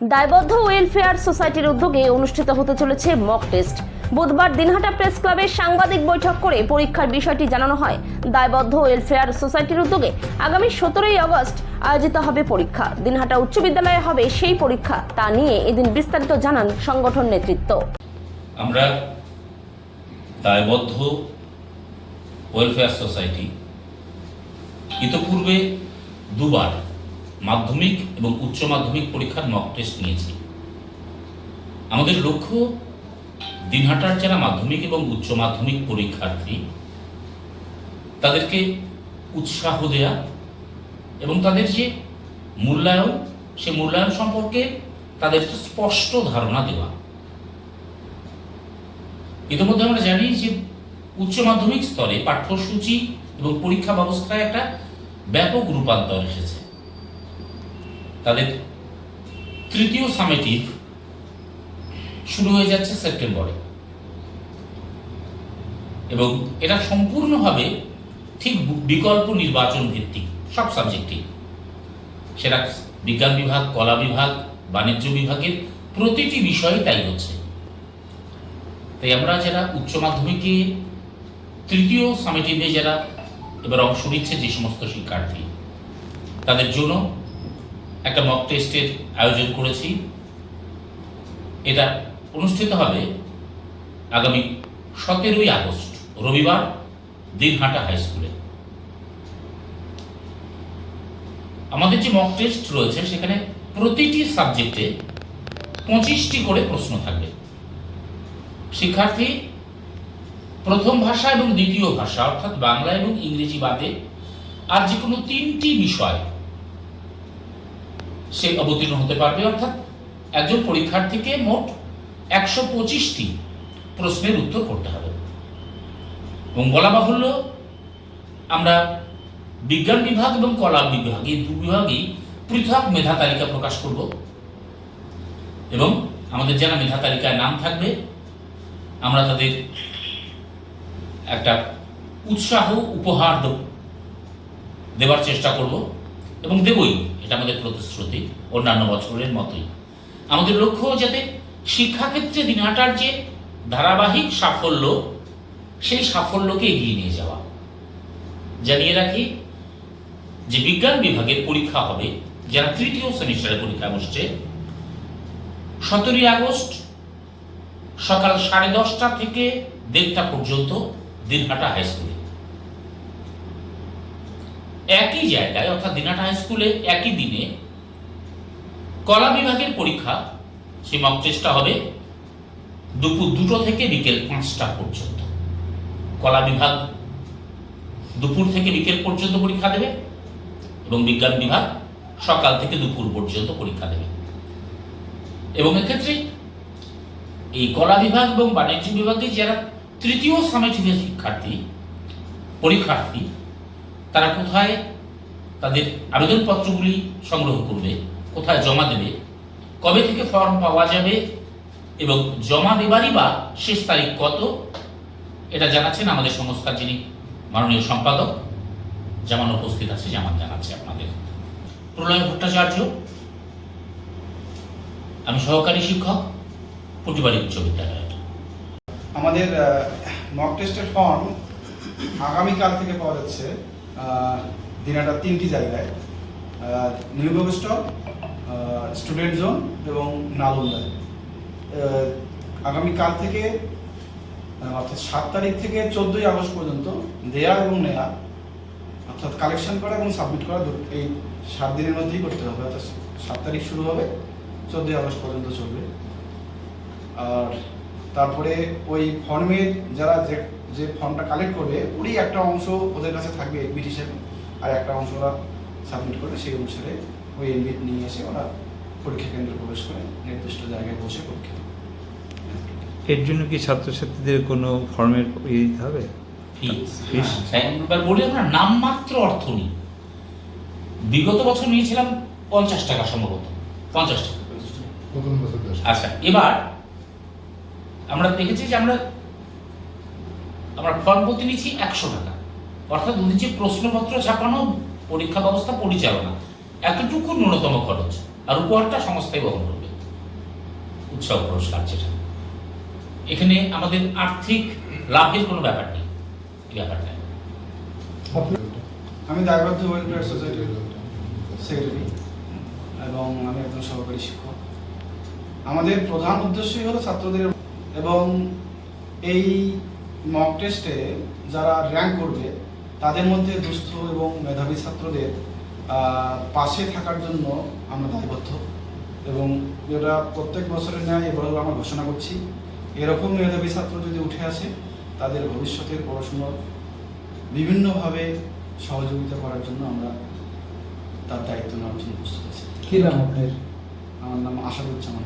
দায়বদ্ধ ওয়েলফেয়ার সোসাইটির উদ্যোগে অনুষ্ঠিত হতে চলেছে মক টেস্ট বুধবার দিনহাটা প্রেস ক্লাবে সাংবাদিক বৈঠক করে পরীক্ষার বিষয়টি জানানো হয়। দায়বদ্ধ ওয়েলফেয়ার সোসাইটির উদ্যোগে আগামী সতেরোই আগস্ট আয়োজিত হবে পরীক্ষা। দিনহাটা উচ্চ বিদ্যালয়ে হবে সেই পরীক্ষা, তা নিয়ে এদিন বিস্তারিত জানান সংগঠন নেতৃত্ব। আমরা দায়বদ্ধ ওয়েলফেয়ার সোসাইটি ইতপূর্বে দুবার মাধ্যমিক এবং উচ্চ মাধ্যমিক পরীক্ষার মক টেস্ট নিয়েছি। আমাদের লক্ষ্য দিনহাটার যারা মাধ্যমিক এবং উচ্চ মাধ্যমিক পরীক্ষার্থী, তাদেরকে উৎসাহ দেয়া এবং তাদের যে মূল্যায়ন, সে মূল্যায়ন সম্পর্কে তাদের স্পষ্ট ধারণা দেওয়া। ইতিমধ্যে আমরা জানি যে উচ্চ মাধ্যমিক স্তরে পাঠ্যসূচি এবং পরীক্ষা ব্যবস্থায় একটা ব্যাপক রূপান্তর এসেছে। তাদের তৃতীয় সামেটিভ শুরু হয়ে যাচ্ছে সেপ্টেম্বরে এবং এটা সম্পূর্ণভাবে ঠিক বিকল্প নির্বাচন ভিত্তিক সব সাবজেক্টেই সেটা বিজ্ঞান বিভাগ, কলা বিভাগ, বাণিজ্য বিভাগের প্রতিটি বিষয়ে তাই হচ্ছে। তাই আমরা যারা উচ্চ মাধ্যমিকে তৃতীয় সামিটিভে যারা এবার অংশ নিচ্ছে যে সমস্ত শিক্ষার্থী, তাদের জন্য একটা মক টেস্টের আয়োজন করেছি। এটা অনুষ্ঠিত হবে আগামী সতেরোই আগস্ট, রবিবার দিনহাটা হাই স্কুলে আমাদের যে মক টেস্ট রয়েছে, সেখানে প্রতিটি সাবজেক্টে পঁচিশটি করে প্রশ্ন থাকবে। শিক্ষার্থী প্রথম ভাষা এবং দ্বিতীয় ভাষা, অর্থাৎ বাংলা এবং ইংরেজি বাদে আর যে কোনো তিনটি বিষয় সে অবতীর্ণ হতে পারবে, অর্থাৎ একজন পরীক্ষার্থীকে মোট একশো পঁচিশটি প্রশ্নের উত্তর করতে হবে। এবং বলা বাহুল্য, আমরা বিজ্ঞান বিভাগ এবং কলা বিভাগ, এই দু বিভাগেই পৃথক মেধা তালিকা প্রকাশ করব। এবং আমাদের যারা মেধা তালিকায় নাম থাকবে, আমরা তাদের একটা উৎসাহ, উপহার দেওয়ার চেষ্টা করব। এবং দেবই এটা আমাদের প্রতিশ্রুতি অন্যান্য বছরের মতোই। আমাদের লক্ষ্য যাতে শিক্ষাক্ষেত্রে দিনহাটার যে ধারাবাহিক সাফল্য, সেই সাফল্যকে এগিয়ে নিয়ে যাওয়া। জানিয়ে রাখি যে বিজ্ঞান বিভাগের পরীক্ষা হবে, যারা তৃতীয় সেমিস্টারের পরীক্ষা বসছে। সতেরোই আগস্ট সকাল সাড়ে দশটা থেকে দেড়টা পর্যন্ত দিনহাটা হাই স্কুলে। একই জায়গায়, অর্থাৎ দিনহাটা হাই স্কুলে একই দিনে কলা বিভাগের পরীক্ষা সেই মক টেস্টটা হবে দুপুর দুটো থেকে বিকেল পাঁচটা পর্যন্ত। কলা বিভাগ দুপুর থেকে বিকেল পর্যন্ত পরীক্ষা দেবে এবং বিজ্ঞান বিভাগ সকাল থেকে দুপুর পর্যন্ত পরীক্ষা দেবে। এবং এক্ষেত্রে এই কলা বিভাগ এবং বাণিজ্য বিভাগে যারা তৃতীয় সামেটিভের শিক্ষার্থী, পরীক্ষার্থী তারা কোথায়? তাদের আবেদনপত্রগুলি সংগ্রহ করবে, কোথায় জমা দেবে, কবে থেকে ফর্ম পাওয়া যাবে এবং জমা দেবারই বা শেষ তারিখ কত? এটা জানাচ্ছেন আমাদের সংস্থার যিনি মাননীয় সম্পাদক, যেমন উপস্থিত আছে, যেমন জানাচ্ছে আপনাদের। প্রলয় ভট্টাচার্য, আমি সহকারী শিক্ষক প্রতিবারী উচ্চ বিদ্যালয়ের। আমাদের মক টেস্টের ফর্ম আগামীকাল থেকে পাওয়া যাচ্ছে। আহ, দিনাটার তিনটি জায়গায় নিউ স্টপ স্টুডেন্ট জোন এবং নালন্দায় আগামীকাল থেকে অর্থাৎ সাত তারিখ থেকে চোদ্দোই আগস্ট পর্যন্ত দেয়া এবং নেয়া অর্থাৎ কালেকশন করা এবং সাবমিট করা এই সাত দিনের মধ্যেই করতে হবে অর্থাৎ সাত তারিখ শুরু হবে চোদ্দোই আগস্ট পর্যন্ত চলবে। আর তারপরে ওই ফর্মের যারা যে যে ফর্মটা কালেক্ট করবে ওরই একটা অংশ ওদের কাছে থাকবে এডমিট হিসেবে আর একটা অংশ ওরা সাবমিট করবে সেই অনুসারে ওই এডমিট নিয়ে এসে ওরা পরীক্ষা কেন্দ্রে প্রবেশ করে নির্দিষ্ট জায়গায় বসে পরীক্ষা এর জন্য কি ছাত্রছাত্রীদের কোনো ফর্মের ইয়ে দিতে হবে? হ্যাঁ, বলি আমরা নামমাত্র অর্থ নিই। বিগত বছর নিয়েছিলাম পঞ্চাশ টাকা সম্ভবত পঞ্চাশ টাকা। আচ্ছা এবার আমরা দেখেছি যে আমরা আমরা ফর্ম প্রতি নিচ্ছি একশো টাকা। অর্থাৎ ওদের যে প্রশ্নপত্র ছাপানো, পরীক্ষা ব্যবস্থা পরিচালনা। এতটুকু ন্যূনতম খরচ। আর উপহারটা সংস্থাই বহন করবে। উৎসব পুরস্কার যেটা। এখানে আমাদের আর্থিক লাভের কোনো ব্যাপার নেই। এই ব্যাপারটা আমি দায়বদ্ধ ওয়েলফেয়ার সোসাইটির সেক্রেটারি এবং আমি একজন সহকারী শিক্ষক। আমাদের প্রধান উদ্দেশ্যই হলো ছাত্রদের এবং এই মক টেস্টে যারা র্যাঙ্ক করবে তাদের মধ্যে দুস্থ এবং মেধাবী ছাত্রদের পাশে থাকার জন্য আমরা দায়বদ্ধ। এবং এটা প্রত্যেক বছরের ন্যায় এবারও আমরা ঘোষণা করছি এরকম মেধাবী ছাত্র যদি উঠে আসে তাদের ভবিষ্যতের পড়াশুনোর বিভিন্নভাবে সহযোগিতা করার জন্য আমরা তার দায়িত্ব নেওয়ার জন্য প্রস্তুত আছি। কি নাম আপনার? আমার নাম আসাদুজ্জামান